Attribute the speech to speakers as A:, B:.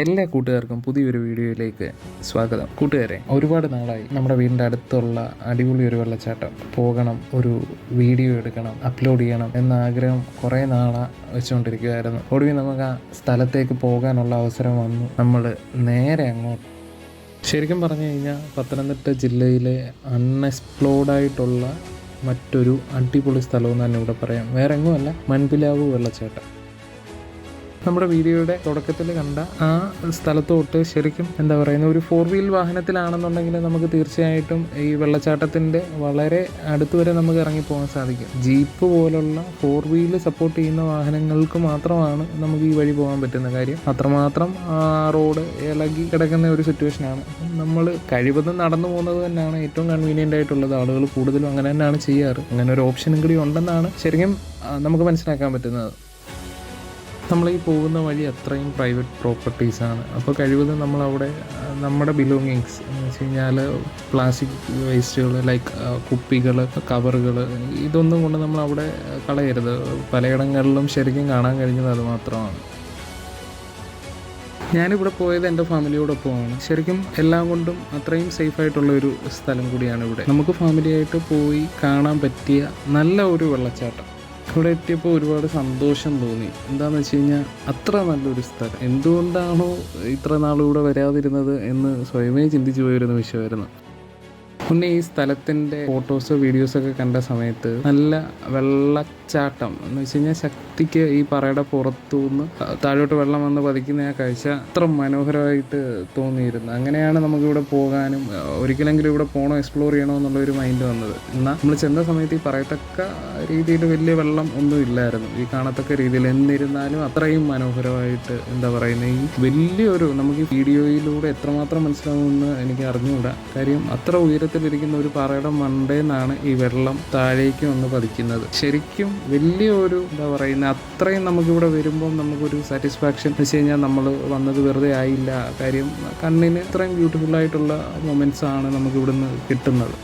A: എല്ലാ കൂട്ടുകാർക്കും പുതിയൊരു വീഡിയോയിലേക്ക് സ്വാഗതം. കൂട്ടുകാരെ ഒരുപാട് നാളായി നമ്മുടെ വീടിന്റെ അടുത്തുള്ള അടിപൊളി ഒരു വെള്ളച്ചാട്ടം. പോകണം ഒരു വീഡിയോ എടുക്കണം അപ്ലോഡ് ചെയ്യണം എന്ന ആഗ്രഹം കുറേ നാളാ വെച്ചുകൊണ്ടിരിക്കുകയായിരുന്നു. ഒടുവിൽ നമുക്ക് ആ സ്ഥലത്തേക്ക് പോകാനുള്ള അവസരം വന്നു. നമ്മൾ നേരെ അങ്ങോട്ട്. ശരിക്കും പറഞ്ഞു കഴിഞ്ഞാൽ പത്തനംതിട്ട ജില്ലയിലെ അൺഎക്സ്പ്ലോർഡ് ആയിട്ടുള്ള മറ്റൊരു അടിപൊളി സ്ഥലമെന്ന് തന്നെ ഇവിടെ പറയാം. വേറെ എങ്ങുമല്ല മൺപിലാവ് വെള്ളച്ചാട്ടം. നമ്മുടെ വീഡിയോയുടെ തുടക്കത്തിൽ കണ്ട ആ സ്ഥലത്തോട്ട് ശരിക്കും എന്താ പറയുന്നത് ഒരു ഫോർ വീൽ വാഹനത്തിലാണെന്നുണ്ടെങ്കിൽ നമുക്ക് തീർച്ചയായിട്ടും ഈ വെള്ളച്ചാട്ടത്തിന്റെ വളരെ അടുത്ത് വരെ നമുക്ക് ഇറങ്ങി പോകാൻ സാധിക്കും. ജീപ്പ് പോലുള്ള ഫോർ വീൽ സപ്പോർട്ട് ചെയ്യുന്ന വാഹനങ്ങൾക്ക് മാത്രമാണ് നമുക്ക് ഈ വഴി പോകാൻ പറ്റുന്ന കാര്യം. അത്രമാത്രം റോഡ് ഇളകി കിടക്കുന്ന ഒരു സിറ്റുവേഷനാണ് നമ്മൾ കഴിവതും നടന്നു പോകുന്നത് തന്നെയാണ് ഏറ്റവും കൺവീനിയന്റ് ആയിട്ടുള്ളത്. ആളുകൾ കൂടുതലും അങ്ങനെ തന്നെയാണ് ചെയ്യാറ്. അങ്ങനെ ഒരു ഓപ്ഷനും കൂടി ഉണ്ടെന്നാണ് ശരിക്കും നമുക്ക് മനസ്സിലാക്കാൻ പറ്റുന്നത്. നമ്മൾ ഈ പോകുന്ന വഴി അത്രയും പ്രൈവറ്റ് പ്രോപ്പർട്ടീസാണ് അപ്പോൾ കഴിവതും നമ്മളവിടെ നമ്മുടെ ബിലോങ്ങിങ്സ് എന്ന് വെച്ച് കഴിഞ്ഞാൽ പ്ലാസ്റ്റിക് വേസ്റ്റുകൾ ലൈക്ക് കുപ്പികൾ കവറുകൾ ഇതൊന്നും കൊണ്ട് നമ്മൾ അവിടെ കളയരുത്. പലയിടങ്ങളിലും ശരിക്കും കാണാൻ കഴിഞ്ഞത് അത് മാത്രമാണ്. ഞാനിവിടെ പോയത് എന്റെ ഫാമിലിയോടൊപ്പമാണ്. ശരിക്കും എല്ലാം കൊണ്ടും അത്രയും സേഫ് ആയിട്ടുള്ള ഒരു സ്ഥലം കൂടിയാണ് ഇവിടെ. നമുക്ക് ഫാമിലിയായിട്ട് പോയി കാണാൻ പറ്റിയ നല്ല ഒരു വെള്ളച്ചാട്ടം. ഇവിടെ എത്തിയപ്പോൾ ഒരുപാട് സന്തോഷം തോന്നി. എന്താണെന്ന് വെച്ച് കഴിഞ്ഞാൽ അത്ര നല്ലൊരു സ്ഥലം. എന്തുകൊണ്ടാണോ ഇത്ര നാളിവിടെ വരാതിരുന്നത് എന്ന് സ്വയമേ ചിന്തിച്ചു പോയൊരു നിമിഷമായിരുന്നു. മുന്നേ ഈ സ്ഥലത്തിന്റെ ഫോട്ടോസോ വീഡിയോസോ ഒക്കെ കണ്ട സമയത്ത് നല്ല വെള്ളച്ചാട്ടം. എന്ന് വെച്ച് കഴിഞ്ഞാൽ ശക്തിക്ക് ഈ പറയുടെ പുറത്തുനിന്ന് താഴോട്ട് വെള്ളം വന്ന് പതിക്കുന്ന ആ കാഴ്ച അത്ര മനോഹരമായിട്ട് തോന്നിയിരുന്നു. അങ്ങനെയാണ് നമുക്കിവിടെ പോകാനും ഒരിക്കലെങ്കിലും ഇവിടെ പോകണോ എക്സ്പ്ലോർ ചെയ്യണോ എന്നുള്ള ഒരു മൈൻഡ് വന്നത്. എന്നാൽ നമ്മൾ ചെന്ന സമയത്ത് ഈ പറയത്തക്ക രീതിയിൽ വലിയ വെള്ളം ഒന്നും ഇല്ലായിരുന്നു. ഈ കാണത്തക്ക രീതിയിൽ എന്നിരുന്നാലും അത്രയും മനോഹരമായിട്ട് എന്താ പറയുന്നത് ഈ വലിയൊരു നമുക്ക് ഈ വീഡിയോയിലൂടെ എത്രമാത്രം മനസ്സിലാവുമെന്ന് എനിക്ക് അറിഞ്ഞുകൂടാ. കാര്യം അത്ര ഉയരത്തിലിരിക്കുന്ന ഒരു പാറയുടെ മണ്ടേന്നാണ് ഈ വെള്ളം താഴേക്ക് വന്ന് പതിക്കുന്നത്. ശരിക്കും വലിയ ഒരു എന്താ പറയുന്നത് അത്രയും നമുക്കിവിടെ വരുമ്പോൾ നമുക്കൊരു സാറ്റിസ്ഫാക്ഷൻ വെച്ച് കഴിഞ്ഞാൽ നമ്മൾ വന്നത് വെറുതെ ആയില്ല. കാര്യം കണ്ണിന് ഇത്രയും ബ്യൂട്ടിഫുൾ ആയിട്ടുള്ള മൊമെന്റ്സ് ആണ് നമുക്ക് ഇവിടുന്ന് കിട്ടുന്നത്.